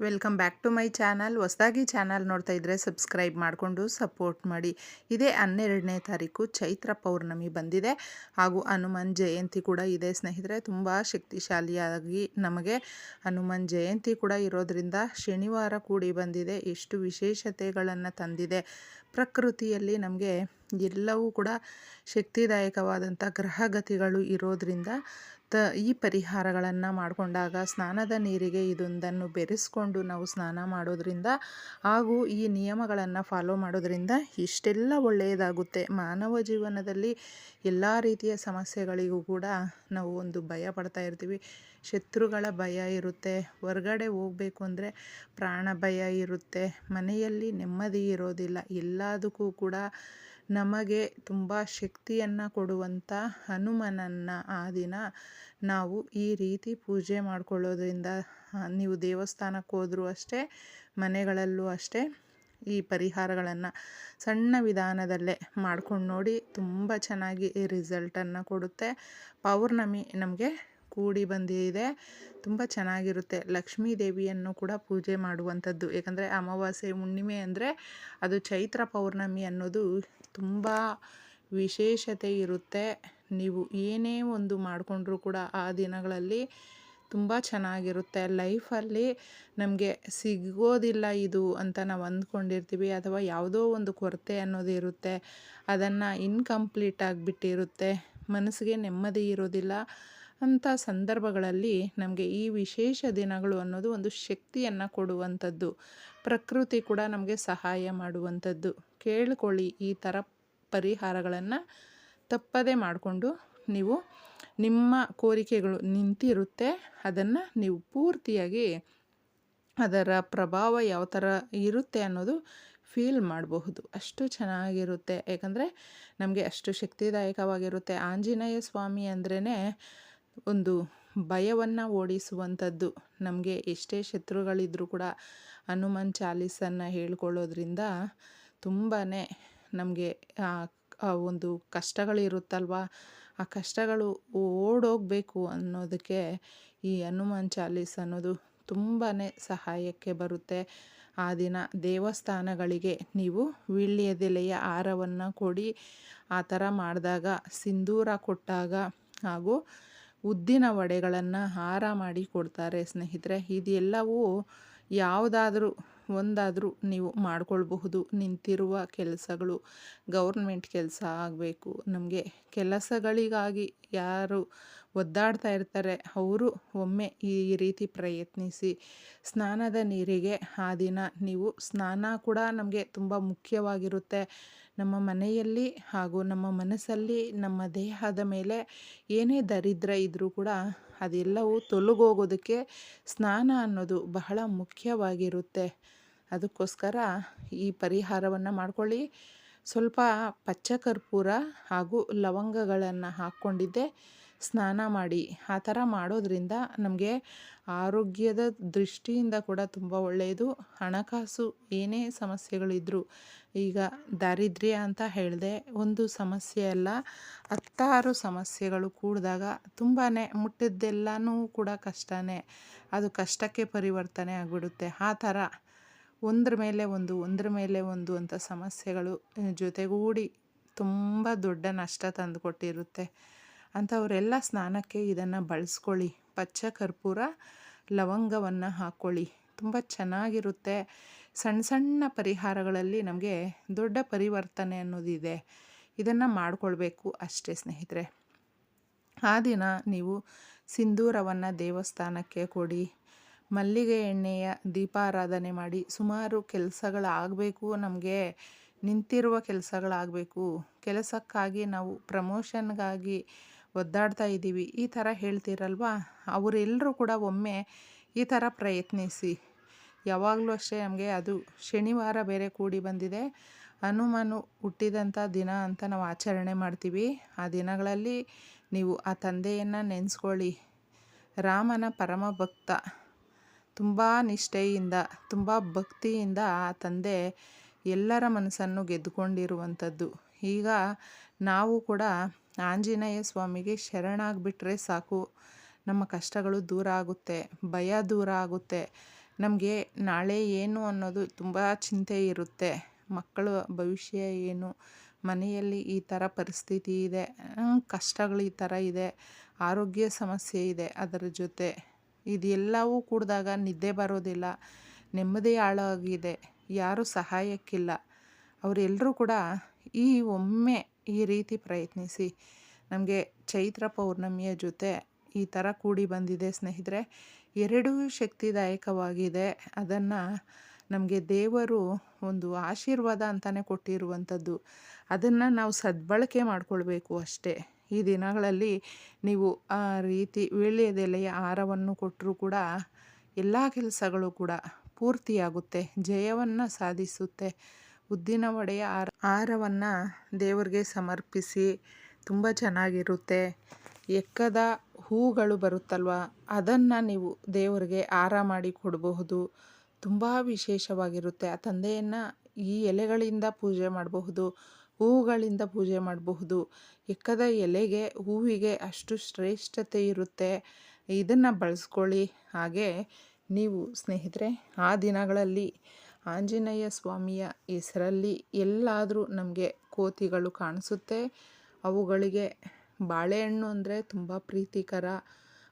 Welcome back to my channel. ಹೊಸದಾಗಿ channel ನೋಡ್ತಾ ಇದ್ದರೆ ಸಬ್ಸ್ಕ್ರೈಬ್ ಮಾಡಿಕೊಂಡು ಸಪೋರ್ಟ್ ಮಾಡಿ. ಇದೇ ಹನ್ನೆರಡನೇ ತಾರೀಕು ಚೈತ್ರ ಪೌರ್ಣಮಿ ಬಂದಿದೆ. ಹಾಗೂ ಹನುಮಾನ್ ಜಯಂತಿ ಕೂಡ ಇದೆ. ಸ್ನೇಹಿತರೆ, ತುಂಬ ಶಕ್ತಿಶಾಲಿಯಾಗಿ ನಮಗೆ ಹನುಮಾನ್ ಜಯಂತಿ ಕೂಡ ಇರೋದರಿಂದ ಶನಿವಾರ ಕೂಡಿ ಬಂದಿದೆ. ಎಷ್ಟು ವಿಶೇಷತೆಗಳನ್ನು ತಂದಿದೆ. ಪ್ರಕೃತಿಯಲ್ಲಿ ನಮಗೆ ಎಲ್ಲವೂ ಕೂಡ ಶಕ್ತಿದಾಯಕವಾದಂಥ ಗ್ರಹಗತಿಗಳು ಇರೋದ್ರಿಂದ ತ ಈ ಪರಿಹಾರಗಳನ್ನು ಮಾಡಿಕೊಂಡಾಗ ಸ್ನಾನದ ನೀರಿಗೆ ಇದೊಂದನ್ನು ಬೆರೆಸ್ಕೊಂಡು ನಾವು ಸ್ನಾನ ಮಾಡೋದ್ರಿಂದ ಹಾಗೂ ಈ ನಿಯಮಗಳನ್ನು ಫಾಲೋ ಮಾಡೋದ್ರಿಂದ ಇಷ್ಟೆಲ್ಲ ಒಳ್ಳೆಯದಾಗುತ್ತೆ. ಮಾನವ ಜೀವನದಲ್ಲಿ ಎಲ್ಲ ರೀತಿಯ ಸಮಸ್ಯೆಗಳಿಗೂ ಕೂಡ ನಾವು ಒಂದು ಭಯ ಪಡ್ತಾ ಇರ್ತೀವಿ. ಶತ್ರುಗಳ ಭಯ ಇರುತ್ತೆ, ಹೊರಗಡೆ ಹೋಗಬೇಕು ಅಂದರೆ ಪ್ರಾಣ ಭಯ ಇರುತ್ತೆ, ಮನೆಯಲ್ಲಿ ನೆಮ್ಮದಿ ಇರೋದಿಲ್ಲ, ಎಲ್ಲದಕ್ಕೂ ಕೂಡ ನಮಗೆ ತುಂಬ ಶಕ್ತಿಯನ್ನು ಕೊಡುವಂಥ ಹನುಮನನ್ನು ಆ ದಿನ ನಾವು ಈ ರೀತಿ ಪೂಜೆ ಮಾಡ್ಕೊಳ್ಳೋದ್ರಿಂದ ನೀವು ದೇವಸ್ಥಾನಕ್ಕೆ ಹೋದರೂ ಅಷ್ಟೇ, ಮನೆಗಳಲ್ಲೂ ಅಷ್ಟೇ ಈ ಪರಿಹಾರಗಳನ್ನು ಸಣ್ಣ ವಿಧಾನದಲ್ಲೇ ಮಾಡ್ಕೊಂಡು ನೋಡಿ ತುಂಬ ಚೆನ್ನಾಗಿ ರಿಸಲ್ಟನ್ನು ಕೊಡುತ್ತೆ. ಪೌರ್ಣಮಿ ನಮಗೆ ಕೂಡಿ ಬಂದಿದೆ. ತುಂಬ ಚೆನ್ನಾಗಿರುತ್ತೆ. ಲಕ್ಷ್ಮೀ ದೇವಿಯನ್ನು ಕೂಡ ಪೂಜೆ ಮಾಡುವಂಥದ್ದು. ಏಕೆಂದರೆ ಅಮಾವಾಸ್ಯೆ ಹುಣ್ಣಿಮೆ ಅಂದರೆ ಅದು ಚೈತ್ರ ಪೌರ್ಣಮಿ ಅನ್ನೋದು ತುಂಬ ವಿಶೇಷತೆ ಇರುತ್ತೆ. ನೀವು ಏನೇ ಒಂದು ಮಾಡಿಕೊಂಡ್ರೂ ಕೂಡ ಆ ದಿನಗಳಲ್ಲಿ ತುಂಬ ಚೆನ್ನಾಗಿರುತ್ತೆ. ಲೈಫಲ್ಲಿ ನಮಗೆ ಸಿಗೋದಿಲ್ಲ ಇದು ಅಂತ ನಾವು ಅಂದ್ಕೊಂಡಿರ್ತೀವಿ. ಅಥವಾ ಯಾವುದೋ ಒಂದು ಕೊರತೆ ಅನ್ನೋದು ಇರುತ್ತೆ. ಅದನ್ನು ಇನ್ಕಂಪ್ಲೀಟ್ ಆಗಿಬಿಟ್ಟಿರುತ್ತೆ ಮನಸ್ಸಿಗೆ ನೆಮ್ಮದಿ ಇರೋದಿಲ್ಲ. ಅಂಥ ಸಂದರ್ಭಗಳಲ್ಲಿ ನಮಗೆ ಈ ವಿಶೇಷ ದಿನಗಳು ಅನ್ನೋದು ಒಂದು ಶಕ್ತಿಯನ್ನು ಕೊಡುವಂಥದ್ದು, ಪ್ರಕೃತಿ ಕೂಡ ನಮಗೆ ಸಹಾಯ ಮಾಡುವಂಥದ್ದು. ಕೇಳ್ಕೊಳ್ಳಿ ಈ ಥರ ಪರಿಹಾರಗಳನ್ನು ತಪ್ಪದೇ ಮಾಡಿಕೊಂಡು ನೀವು ನಿಮ್ಮ ಕೋರಿಕೆಗಳು ನಿಂತಿರುತ್ತೆ, ಅದನ್ನು ನೀವು ಪೂರ್ತಿಯಾಗಿ ಅದರ ಪ್ರಭಾವ ಯಾವ ಥರ ಇರುತ್ತೆ ಅನ್ನೋದು ಫೀಲ್ ಮಾಡಬಹುದು. ಅಷ್ಟು ಚೆನ್ನಾಗಿರುತ್ತೆ. ಯಾಕಂದರೆ ನಮಗೆ ಅಷ್ಟು ಶಕ್ತಿದಾಯಕವಾಗಿರುತ್ತೆ. ಆಂಜನೇಯ ಸ್ವಾಮಿ ಅಂದ್ರೇ ಒಂದು ಭಯವನ್ನು ಓಡಿಸುವಂಥದ್ದು. ನಮಗೆ ಎಷ್ಟೇ ಶತ್ರುಗಳಿದ್ದರೂ ಕೂಡ ಹನುಮಾನ್ ಚಾಲೀಸನ್ನು ಹೇಳ್ಕೊಳ್ಳೋದ್ರಿಂದ ತುಂಬಾ ನಮಗೆ ಒಂದು ಕಷ್ಟಗಳಿರುತ್ತಲ್ವ? ಆ ಕಷ್ಟಗಳು ಓಡೋಗಬೇಕು ಅನ್ನೋದಕ್ಕೆ ಈ ಹನುಮಾನ್ ಚಾಲೀಸ್ ಅನ್ನೋದು ತುಂಬಾ ಸಹಾಯಕ್ಕೆ ಬರುತ್ತೆ. ಆ ದಿನ ದೇವಸ್ಥಾನಗಳಿಗೆ ನೀವು ವೀಳ್ಯದೆಲೆಯ ಹಾರವನ್ನು ಕೊಡಿ. ಆ ಥರ ಮಾಡಿದಾಗ, ಸಿಂಧೂರ ಕೊಟ್ಟಾಗ ಹಾಗೂ ಉದ್ದಿನ ವಡೆಗಳನ್ನು ಹಾರ ಮಾಡಿ ಕೊಡ್ತಾರೆ ಸ್ನೇಹಿತರೆ. ಇದೆಲ್ಲವೂ ಯಾವುದಾದ್ರೂ ಒಂದಾದರೂ ನೀವು ಮಾಡ್ಕೊಳ್ಬಹುದು. ನಿಂತಿರುವ ಕೆಲಸಗಳು ಗೌರ್ಮೆಂಟ್ ಕೆಲಸ ಆಗಬೇಕು. ನಮಗೆ ಕೆಲಸಗಳಿಗಾಗಿ ಯಾರು ಒದ್ದಾಡ್ತಾ ಇರ್ತಾರೆ. ಅವರು ಒಮ್ಮೆ ಈ ರೀತಿ ಪ್ರಯತ್ನಿಸಿ, ಸ್ನಾನದ ನೀರಿಗೆ ಆ ದಿನ ನೀವು ಸ್ನಾನ ಕೂಡ ನಮಗೆ ತುಂಬ ಮುಖ್ಯವಾಗಿರುತ್ತೆ. ನಮ್ಮ ಮನೆಯಲ್ಲಿ ಹಾಗೂ ನಮ್ಮ ಮನಸ್ಸಲ್ಲಿ ನಮ್ಮ ದೇಹದ ಮೇಲೆ ಏನೇ ದರಿದ್ರ ಇದ್ದರೂ ಕೂಡ ಅದೆಲ್ಲವೂ ತೊಲಗೋಗೋದಕ್ಕೆ ಸ್ನಾನ ಅನ್ನೋದು ಬಹಳ ಮುಖ್ಯವಾಗಿರುತ್ತೆ. ಅದಕ್ಕೋಸ್ಕರ ಈ ಪರಿಹಾರವನ್ನು ಮಾಡ್ಕೊಳ್ಳಿ. ಸ್ವಲ್ಪ ಪಚ್ಚ ಕರ್ಪೂರ ಹಾಗೂ ಲವಂಗಗಳನ್ನು ಹಾಕ್ಕೊಂಡಿದ್ದೆ. ಸ್ನಾನ ಮಾಡಿ ಆ ಥರ ಮಾಡೋದ್ರಿಂದ ನಮಗೆ ಆರೋಗ್ಯದ ದೃಷ್ಟಿಯಿಂದ ಕೂಡ ತುಂಬ ಒಳ್ಳೆಯದು. ಹಣಕಾಸು ಏನೇ ಸಮಸ್ಯೆಗಳಿದ್ದರೂ ಈಗ ದಾರಿದ್ರ್ಯ ಅಂತ ಹೇಳಿದೆ ಒಂದು ಸಮಸ್ಯೆ ಅಲ್ಲ, ಹತ್ತಾರು ಸಮಸ್ಯೆಗಳು ಕೂಡಿದಾಗ ತುಂಬಾ ಮುಟ್ಟಿದ್ದೆಲ್ಲನೂ ಕೂಡ ಕಷ್ಟನೇ, ಅದು ಕಷ್ಟಕ್ಕೆ ಪರಿವರ್ತನೆ ಆಗಿಬಿಡುತ್ತೆ. ಆ ಥರ ಒಂದ್ರ ಮೇಲೆ ಒಂದು, ಒಂದ್ರ ಮೇಲೆ ಒಂದು ಅಂತ ಸಮಸ್ಯೆಗಳು ಜೊತೆಗೂಡಿ ತುಂಬ ದೊಡ್ಡ ನಷ್ಟ ತಂದುಕೊಟ್ಟಿರುತ್ತೆ. ಅಂಥವರೆಲ್ಲ ಸ್ನಾನಕ್ಕೆ ಇದನ್ನು ಬಳಸ್ಕೊಳ್ಳಿ. ಪಚ್ಚ ಕರ್ಪೂರ, ಲವಂಗವನ್ನು ಹಾಕ್ಕೊಳ್ಳಿ ತುಂಬ ಚೆನ್ನಾಗಿರುತ್ತೆ. ಸಣ್ಣ ಸಣ್ಣ ಪರಿಹಾರಗಳಲ್ಲಿ ನಮಗೆ ದೊಡ್ಡ ಪರಿವರ್ತನೆ ಅನ್ನೋದಿದೆ. ಇದನ್ನು ಮಾಡಿಕೊಳ್ಬೇಕು ಅಷ್ಟೇ ಸ್ನೇಹಿತರೆ. ಆ ದಿನ ನೀವು ಸಿಂಧೂರವನ್ನು ದೇವಸ್ಥಾನಕ್ಕೆ ಕೊಡಿ. ಮಲ್ಲಿಗೆ ಎಣ್ಣೆಯ ದೀಪಾರಾಧನೆ ಮಾಡಿ. ಸುಮಾರು ಕೆಲಸಗಳಾಗಬೇಕು, ನಮಗೆ ನಿಂತಿರುವ ಕೆಲಸಗಳಾಗಬೇಕು. ಕೆಲಸಕ್ಕಾಗಿ ನಾವು ಪ್ರಮೋಷನ್ಗಾಗಿ ಒದ್ದಾಡ್ತಾ ಇದ್ದೀವಿ. ಈ ಥರ ಹೇಳ್ತೀರಲ್ವ? ಅವರೆಲ್ಲರೂ ಕೂಡ ಒಮ್ಮೆ ಈ ಥರ ಪ್ರಯತ್ನಿಸಿ. ಯಾವಾಗಲೂ ಅಷ್ಟೇ ನಮಗೆ ಅದು ಶನಿವಾರ ಬೇರೆ ಕೂಡಿ ಬಂದಿದೆ. ಹನುಮಾನು ಹುಟ್ಟಿದಂಥ ದಿನ ಅಂತ ನಾವು ಆಚರಣೆ ಮಾಡ್ತೀವಿ. ಆ ದಿನಗಳಲ್ಲಿ ನೀವು ಆ ತಂದೆಯನ್ನು ನೆನೆಸ್ಕೊಳ್ಳಿ. ರಾಮನ ಪರಮ ಭಕ್ತ ತುಂಬ ನಿಷ್ಠೆಯಿಂದ, ತುಂಬ ಭಕ್ತಿಯಿಂದ ಆ ತಂದೆ ಎಲ್ಲರ ಮನಸ್ಸನ್ನು ಗೆದ್ದುಕೊಂಡಿರುವಂಥದ್ದು. ಈಗ ನಾವು ಕೂಡ ಆಂಜನೇಯ ಸ್ವಾಮಿಗೆ ಶರಣಾಗಿಬಿಟ್ರೆ ಸಾಕು. ನಮ್ಮ ಕಷ್ಟಗಳು ದೂರ ಆಗುತ್ತೆ, ಭಯ ದೂರ ಆಗುತ್ತೆ. ನಮಗೆ ನಾಳೆ ಏನು ಅನ್ನೋದು ತುಂಬ ಚಿಂತೆ ಇರುತ್ತೆ. ಮಕ್ಕಳ ಭವಿಷ್ಯ ಏನು? ಮನೆಯಲ್ಲಿ ಈ ಥರ ಪರಿಸ್ಥಿತಿ ಇದೆ ಕಷ್ಟಗಳು ಈ ಥರ ಇದೆ, ಆರೋಗ್ಯ ಸಮಸ್ಯೆ ಇದೆ ಅದರ ಜೊತೆ. ಇದೆಲ್ಲವೂ ಕೂಡಿದಾಗ ನಿದ್ದೆ ಬರೋದಿಲ್ಲ, ನೆಮ್ಮದಿ ಹಾಳಾಗಿದೆ, ಯಾರೂ ಸಹಾಯಕ್ಕಿಲ್ಲ. ಅವರೆಲ್ಲರೂ ಕೂಡ ಈ ಒಮ್ಮೆ ಈ ರೀತಿ ಪ್ರಯತ್ನಿಸಿ. ನಮಗೆ ಚೈತ್ರ ಪೌರ್ಣಮಿಯ ಜೊತೆ ಈ ಥರ ಕೂಡಿ ಬಂದಿದೆ ಸ್ನೇಹಿತರೆ. ಎರಡೂ ಶಕ್ತಿದಾಯಕವಾಗಿದೆ. ಅದನ್ನು ನಮಗೆ ದೇವರು ಒಂದು ಆಶೀರ್ವಾದ ಅಂತಲೇ ಕೊಟ್ಟಿರುವಂಥದ್ದು ಅದನ್ನು ನಾವು ಸದ್ಬಳಕೆ ಮಾಡಿಕೊಳ್ಬೇಕು ಅಷ್ಟೇ. ಈ ದಿನಗಳಲ್ಲಿ ನೀವು ಆ ರೀತಿ ವೀಳ್ಯದೆಲೆಯ ಆಹಾರವನ್ನು ಕೊಟ್ಟರೂ ಕೂಡ ಎಲ್ಲ ಕೆಲಸಗಳು ಕೂಡ ಪೂರ್ತಿಯಾಗುತ್ತೆ. ಜಯವನ್ನು ಸಾಧಿಸುತ್ತೆ. ಉದ್ದಿನ ವಡೆಯ ಆರ, ಆಹಾರವನ್ನು ದೇವರಿಗೆ ಸಮರ್ಪಿಸಿ ತುಂಬ ಚೆನ್ನಾಗಿರುತ್ತೆ. ಎಕ್ಕದ ಹೂಗಳು ಬರುತ್ತಲ್ವ? ಅದನ್ನು ನೀವು ದೇವರಿಗೆ ಹಾರ ಮಾಡಿ ಕೊಡಬಹುದು. ತುಂಬ ವಿಶೇಷವಾಗಿರುತ್ತೆ. ಆ ತಂದೆಯನ್ನು ಈ ಎಲೆಗಳಿಂದ ಪೂಜೆ ಮಾಡಬಹುದು, ಹೂವುಗಳಿಂದ ಪೂಜೆ ಮಾಡಬಹುದು. ಎಕ್ಕದ ಎಲೆಗೆ, ಹೂವಿಗೆ ಅಷ್ಟು ಶ್ರೇಷ್ಠತೆ ಇರುತ್ತೆ. ಇದನ್ನು ಬಳಸ್ಕೊಳ್ಳಿ. ಹಾಗೆ ನೀವು ಸ್ನೇಹಿತರೆ, ಆ ದಿನಗಳಲ್ಲಿ ಆಂಜನೇಯ ಸ್ವಾಮಿಯ ಹೆಸರಲ್ಲಿ ಎಲ್ಲಾದರೂ ನಮಗೆ ಕೋತಿಗಳು ಕಾಣಿಸುತ್ತೆ. ಅವುಗಳಿಗೆ ಬಾಳೆಹಣ್ಣು ಅಂದರೆ ತುಂಬ ಪ್ರೀತಿಕರ.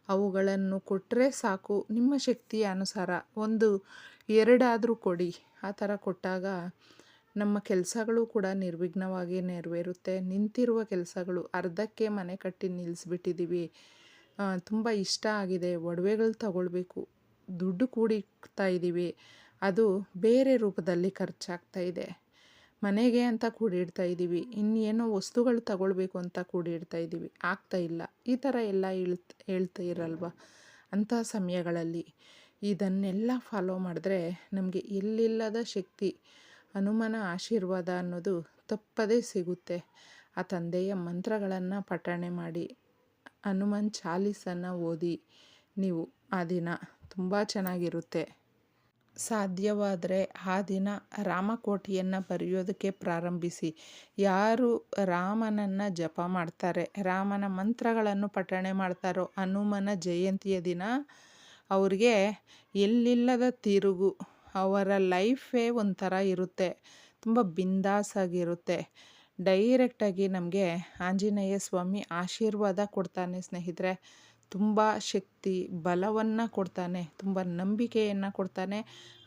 ಅವುಗಳನ್ನು ಕೊಟ್ಟರೆ ಸಾಕು. ನಿಮ್ಮ ಶಕ್ತಿಯ ಅನುಸಾರ ಒಂದು ಎರಡಾದರೂ ಕೊಡಿ. ಆ ಥರ ಕೊಟ್ಟಾಗ ನಮ್ಮ ಕೆಲಸಗಳು ಕೂಡ ನಿರ್ವಿಘ್ನವಾಗಿ ನೆರವೇರುತ್ತೆ. ನಿಂತಿರುವ ಕೆಲಸಗಳು ಅರ್ಧಕ್ಕೆ ಮನೆ ಕಟ್ಟಿ ನಿಲ್ಲಿಸ್ಬಿಟ್ಟಿದ್ದೀವಿ ತುಂಬ ಇಷ್ಟ ಆಗಿದೆ. ಒಡವೆಗಳು ತಗೊಳ್ಬೇಕು. ದುಡ್ಡು ಕೂಡಿಕ್ತಾ ಇದ್ದೀವಿ ಅದು ಬೇರೆ ರೂಪದಲ್ಲಿ ಖರ್ಚಾಗ್ತಾ ಇದೆ. ಮನೆಗೆ ಅಂತ ಕೂಡಿಡ್ತಾ ಇದ್ದೀವಿ. ಇನ್ನೇನೋ ವಸ್ತುಗಳು ತಗೊಳ್ಬೇಕು ಅಂತ ಕೂಡಿಡ್ತಾ ಇದ್ದೀವಿ. ಆಗ್ತಾ ಇಲ್ಲ. ಈ ಥರ ಎಲ್ಲ ಹೇಳ್ತ ಹೇಳ್ತಾ ಇರಲ್ವ? ಅಂಥ ಸಮಯಗಳಲ್ಲಿ. ಇದನ್ನೆಲ್ಲ ಫಾಲೋ ಮಾಡಿದ್ರೆ ನಮಗೆ ಎಲ್ಲಿಲ್ಲದ ಶಕ್ತಿ, ಹನುಮನ ಆಶೀರ್ವಾದ ಅನ್ನೋದು ತಪ್ಪದೇ ಸಿಗುತ್ತೆ. ಆ ತಂದೆಯ ಮಂತ್ರಗಳನ್ನು ಪಠಣೆ ಮಾಡಿ, ಹನುಮನ್ ಚಾಲೀಸನ್ನು ಓದಿ ನೀವು ಆ ದಿನ ತುಂಬ ಚೆನ್ನಾಗಿರುತ್ತೆ. ಸಾಧ್ಯವಾದರೆ ಆ ದಿನ ರಾಮಕೋಟಿಯನ್ನು ಬರೆಯೋದಕ್ಕೆ ಪ್ರಾರಂಭಿಸಿ. ಯಾರು ರಾಮನನ್ನು ಜಪ ಮಾಡ್ತಾರೆ, ರಾಮನ ಮಂತ್ರಗಳನ್ನು ಪಠಣೆ ಮಾಡ್ತಾರೋ ಹನುಮನ ಜಯಂತಿಯ ದಿನ, ಅವ್ರಿಗೆ ಎಲ್ಲಿಲ್ಲದ ತಿರುಗು, ಅವರ ಲೈಫೇ ಒಂಥರ ಇರುತ್ತೆ, ತುಂಬ ಬಿಂದಾಸಾಗಿರುತ್ತೆ. ಡೈರೆಕ್ಟಾಗಿ ನಮಗೆ ಆಂಜನೇಯ ಸ್ವಾಮಿ ಆಶೀರ್ವಾದ ಕೊಡ್ತಾನೆ ಸ್ನೇಹಿತರೆ. ತುಂಬ ಶಕ್ತಿ, ಬಲವನ್ನು ಕೊಡ್ತಾನೆ, ತುಂಬ ನಂಬಿಕೆಯನ್ನು ಕೊಡ್ತಾನೆ,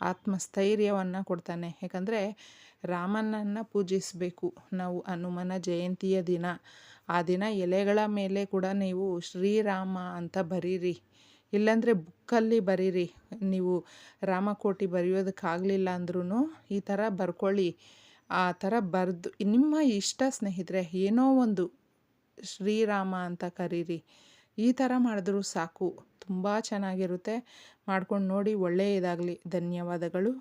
ಆತ್ಮಸ್ಥೈರ್ಯವನ್ನು ಕೊಡ್ತಾನೆ. ಯಾಕಂದರೆ ರಾಮನನ್ನು ಪೂಜಿಸಬೇಕು. ನಾವು ಹನುಮನ ಜಯಂತಿಯ ದಿನ. ಆ ದಿನ ಎಲೆಗಳ ಮೇಲೆ ಕೂಡ ನೀವು ಶ್ರೀರಾಮ ಅಂತ ಬರೀರಿ. ಇಲ್ಲಾಂದರೆ ಬುಕ್ಕಲ್ಲಿ ಬರೀರಿ. ನೀವು ರಾಮಕೋಟಿ ಬರೆಯೋದಕ್ಕಾಗಲಿಲ್ಲ ಅಂದ್ರೂ ಈ ಥರ ಬರ್ಕೊಳ್ಳಿ. ಆ ಥರ ಬರೆದು, ನಿಮ್ಮ ಇಷ್ಟ ಸ್ನೇಹಿತರೆ, ಏನೋ ಒಂದು ಶ್ರೀರಾಮ ಅಂತ ಕರೀರಿ. ಈ ಥರ ಮಾಡಿದ್ರು ಸಾಕು. ತುಂಬ ಚೆನ್ನಾಗಿರುತ್ತೆ. ಮಾಡ್ಕೊಂಡು ನೋಡಿ ಒಳ್ಳೆಯದಾಗಲಿ. ಧನ್ಯವಾದಗಳು.